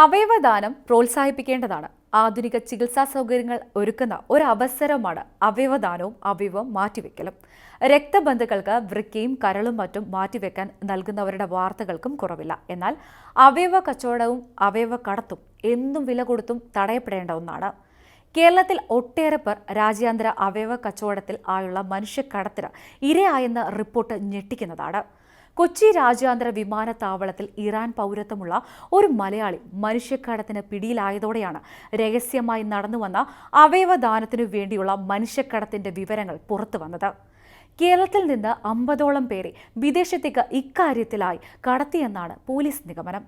അവയവദാനം പ്രോത്സാഹിപ്പിക്കേണ്ടതാണ്. ആധുനിക ചികിത്സാ സൗകര്യങ്ങൾ ഒരുക്കുന്ന ഒരു അവസരമാണ് അവയവദാനവും അവയവം മാറ്റിവെക്കലും. രക്തബന്ധുക്കൾക്ക് വൃക്കയും കരളും മറ്റും മാറ്റിവെക്കാൻ നൽകുന്നവരുടെ വാർത്തകൾക്കും കുറവില്ല. എന്നാൽ അവയവ കച്ചവടവും അവയവ കടത്തും എന്നും വില കൊടുത്തും തടയപ്പെടേണ്ട ഒന്നാണ്. കേരളത്തിൽ ഒട്ടേറെ പേർ രാജ്യാന്തര അവയവ കച്ചവടത്തിൽ ആയുള്ള മനുഷ്യക്കടത്തിന് ഇരയായെന്ന റിപ്പോർട്ട് ഞെട്ടിക്കുന്നതാണ്. കൊച്ചി രാജ്യാന്തര വിമാനത്താവളത്തിൽ ഇറാൻ പൗരത്വമുള്ള ഒരു മലയാളി മനുഷ്യക്കടത്തിന് പിടിയിലായതോടെയാണ് രഹസ്യമായി നടന്നുവന്ന അവയവദാനത്തിനു വേണ്ടിയുള്ള മനുഷ്യക്കടത്തിന്റെ വിവരങ്ങൾ പുറത്തു വന്നത് കേരളത്തിൽ നിന്ന് അമ്പതോളം പേരെ വിദേശത്തേക്ക് ഇക്കാര്യത്തിലായി കടത്തിയെന്നാണ് പോലീസ് നിഗമനം.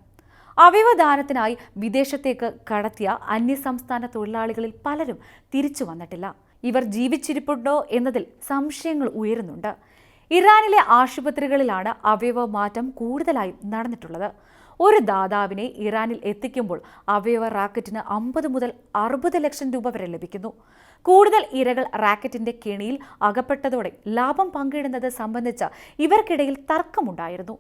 അവയവദാനത്തിനായി വിദേശത്തേക്ക് കടത്തിയ അന്യസംസ്ഥാന തൊഴിലാളികളിൽ പലരും തിരിച്ചു വന്നിട്ടില്ല. ഇവർ ജീവിച്ചിരിപ്പുണ്ടോ എന്നതിൽ സംശയങ്ങൾ ഉയരുന്നുണ്ട്. ഇറാനിലെ ആശുപത്രികളിലാണ് അവയവ മാറ്റം കൂടുതലായും നടന്നിട്ടുള്ളത്. ഒരു ദാതാവിനെ ഇറാനിൽ എത്തിക്കുമ്പോൾ അവയവ റാക്കറ്റിന് അമ്പത് മുതൽ അറുപത് ലക്ഷം രൂപ വരെ ലഭിക്കുന്നു. കൂടുതൽ ഇരകൾ റാക്കറ്റിന്റെ കെണിയിൽ അകപ്പെട്ടതോടെ ലാഭം പങ്കിടുന്നത് സംബന്ധിച്ച് ഇവർക്കിടയിൽ തർക്കമുണ്ടായിരുന്നു.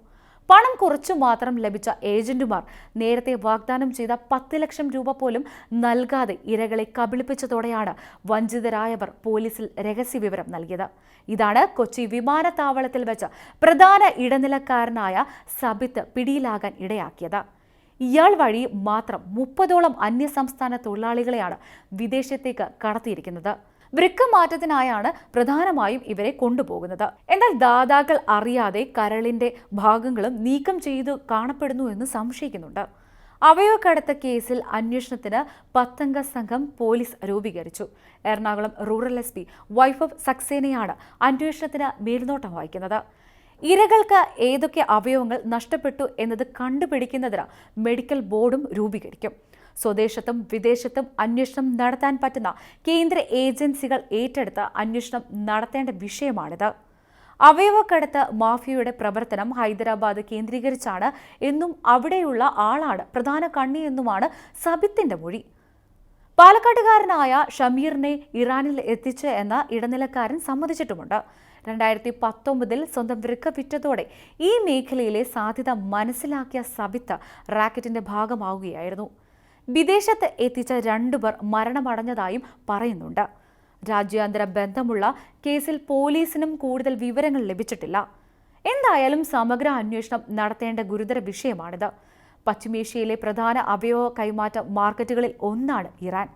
പണം കുറച്ചു മാത്രം ലഭിച്ച ഏജന്റുമാർ നേരത്തെ വാഗ്ദാനം ചെയ്ത പത്ത് ലക്ഷം രൂപ പോലും നൽകാതെ ഇരകളെ കബളിപ്പിച്ചതോടെയാണ് വഞ്ചിതരായവർ പോലീസിൽ രഹസ്യ വിവരം നൽകിയത്. ഇതാണ് കൊച്ചി വിമാനത്താവളത്തിൽ വെച്ച് പ്രധാന ഇടനിലക്കാരനായ സബിത്ത് പിടിയിലാകാൻ ഇടയാക്കിയത്. ഇയാൾ വഴി മാത്രം മുപ്പതോളം അന്യസംസ്ഥാന തൊഴിലാളികളെയാണ് വിദേശത്തേക്ക് കടത്തിയിരിക്കുന്നത്. വൃക്ക മാറ്റത്തിനായാണ് പ്രധാനമായും ഇവരെ കൊണ്ടുപോകുന്നത്. എന്നാൽ ദാതാക്കൾ അറിയാതെ കരളിന്റെ ഭാഗങ്ങളും നീക്കം ചെയ്തു കാണപ്പെടുന്നു എന്ന് സംശയിക്കുന്നുണ്ട്. അവയവക്കടത്ത കേസിൽ അന്വേഷണത്തിന് പത്തംഗ സംഘം പോലീസ് രൂപീകരിച്ചു. Ernakulam rural S P wife of സക്സേനയാണ് അന്വേഷണത്തിന് മേൽനോട്ടം വഹിക്കുന്നത്. ഇരകൾക്ക് ഏതൊക്കെ അവയവങ്ങൾ നഷ്ടപ്പെട്ടു എന്നത് കണ്ടുപിടിക്കുന്നതിന് മെഡിക്കൽ ബോർഡും രൂപീകരിക്കും. സ്വദേശത്തും വിദേശത്തും അന്വേഷണം നടത്താൻ പറ്റുന്ന കേന്ദ്ര ഏജൻസികൾ ഏറ്റെടുത്ത് അന്വേഷണം നടത്തേണ്ട വിഷയമാണിത്. അവയവക്കടത്ത് മാഫിയയുടെ പ്രവർത്തനം ഹൈദരാബാദ് കേന്ദ്രീകരിച്ചാണ് എന്നും അവിടെയുള്ള ആളാണ് പ്രധാന കണ്ണി എന്നുമാണ് സബിത്തിന്റെ മൊഴി. പാലക്കാട്ടുകാരനായ ഷമീറിനെ ഇറാനിൽ എത്തിച്ച് എന്ന ഇടനിലക്കാരൻ സമ്മതിച്ചിട്ടുമുണ്ട്. രണ്ടായിരത്തി പത്തൊമ്പതിൽ സ്വന്തം വൃക്ക വിറ്റതോടെ ഈ മേഖലയിലെ സാധ്യത മനസ്സിലാക്കിയ സബിത്ത് റാക്കറ്റിന്റെ ഭാഗമാവുകയായിരുന്നു. വിദേശത്ത് എത്തിച്ച രണ്ടുപേർ മരണമടഞ്ഞതായും പറയുന്നുണ്ട്. രാജ്യാന്തര ബന്ധമുള്ള കേസിൽ പോലീസിനും കൂടുതൽ വിവരങ്ങൾ ലഭിച്ചിട്ടില്ല. എന്തായാലും സമഗ്ര അന്വേഷണം നടത്തേണ്ട ഗുരുതര വിഷയമാണിത്. പശ്ചിമേഷ്യയിലെ പ്രധാന അവയവ കൈമാറ്റ മാർക്കറ്റുകളിൽ ഒന്നാണ് ഇറാൻ.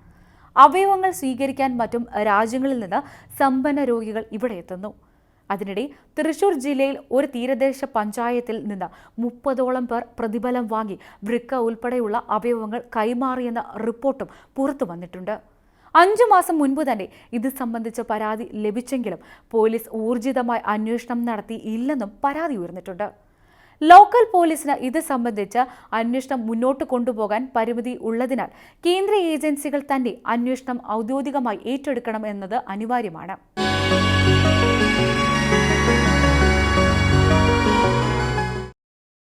അവയവങ്ങൾ സ്വീകരിക്കാൻ മറ്റും രാജ്യങ്ങളിൽ നിന്ന് സമ്പന്ന രോഗികൾ ഇവിടെ എത്തുന്നു. അതിനിടെ തൃശൂർ ജില്ലയിൽ ഒരു തീരദേശ പഞ്ചായത്തിൽ നിന്ന് മുപ്പതോളം പേർ പ്രതിഫലം വാങ്ങി വൃക്ക ഉൾപ്പെടെയുള്ള അവയവങ്ങൾ കൈമാറിയെന്ന റിപ്പോർട്ടും പുറത്തു വന്നിട്ടുണ്ട്. അഞ്ചു മാസം മുൻപ് തന്നെ ഇത് സംബന്ധിച്ച പരാതി ലഭിച്ചെങ്കിലും പോലീസ് ഊർജിതമായി അന്വേഷണം നടത്തിയില്ലെന്നും പരാതി ഉയർന്നിട്ടുണ്ട്. ലോക്കൽ പോലീസിന് ഇത് സംബന്ധിച്ച് അന്വേഷണം മുന്നോട്ട് കൊണ്ടുപോകാൻ പരിമിതി ഉള്ളതിനാൽ കേന്ദ്ര ഏജൻസികൾ തന്നെ അന്വേഷണം ഔദ്യോഗികമായി ഏറ്റെടുക്കണം എന്നത് അനിവാര്യമാണ്.